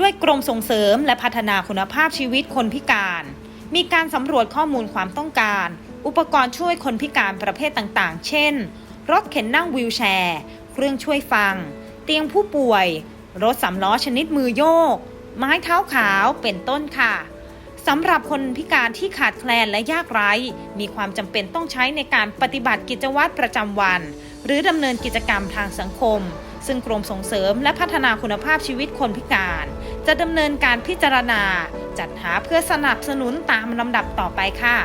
ด้วยกรมส่งเสริมและพัฒนาคุณภาพชีวิตคนพิการ มีการสำรวจข้อมูลความต้องการ อุปกรณ์ช่วยคนพิการประเภทต่างๆ เช่น รถเข็นนั่งวีลแชร์ เครื่องช่วยฟัง เตียงผู้ป่วย รถสำล้อชนิดมือโยก ไม้เท้าขาวเป็นต้นค่ะสำหรับคนพิการที่ขาดแคลนและยากไร้ มีความจำเป็นต้องใช้ในการปฏิบัติกิจวัตรประจำวัน หรือดำเนินกิจกรรมทางสังคม ซึ่งกรมส่งเสริมและพัฒนาคุณภาพชีวิตคนพิการ จะดำเนินการพิจารณา จัดหาเพื่อสนับสนุนตามลำดับต่อไปค่ะ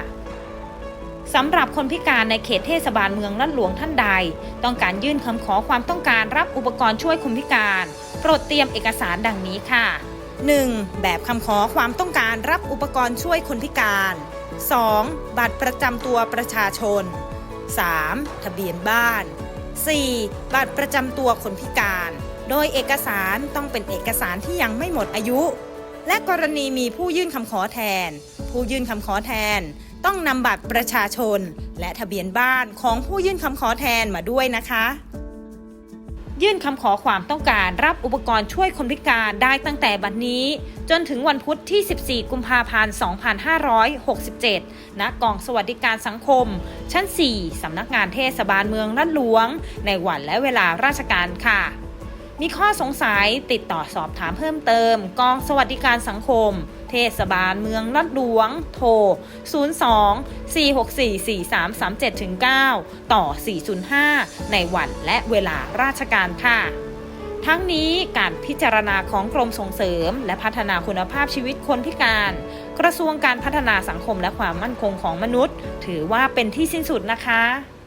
สำหรับคนพิการในเขตเทศบาลเมืองลาดหลวงท่านใด ต้องการยื่นคำขอความต้องการรับอุปกรณ์ช่วยคนพิการ โปรดเตรียมเอกสารดังนี้ค่ะ 1. แบบคำขอความต้องการรับอุปกรณ์ช่วยคนพิการ 2. บัตรประจำตัวประชาชน 3. ทะเบียนบ้าน 4. บัตรประจำตัวคนพิการ โดยเอกสารต้องเป็นเอกสารที่ยังไม่หมดอายุ และกรณีมีผู้ยื่นคำขอแทน ผู้ยื่นคำขอแทน ต้องนำบัตรประชาชน และทะเบียนบ้านของผู้ยื่นคำขอแทนมาด้วยนะคะ ยื่นคำขอความต้องการรับอุปกรณ์ช่วยคนพิการได้ตั้งแต่บัดนี้ จนถึงวันพุธที่ 14 กุมภาพันธ์ 2567 ณ กองสวัสดิการสังคม ชั้น 4 สำนักงานเทศบาลเมืองลัดหลวง ในวันและเวลาราชการค่ะ มีข้อสงสัยติดต่อสอบถามเพิ่มเติม กองสวัสดิการสังคม เทศบาลเมืองลาดหลวง โทร 02 464 4337 9 ต่อ 405 ในวันและเวลาราชการค่ะ ทั้งนี้การพิจารณาของกรมส่งเสริม และพัฒนาคุณภาพชีวิตคนพิการ กระทรวงการพัฒนาสังคมและความมั่นคงของมนุษย์ ถือว่าเป็นที่สิ้นสุดนะคะ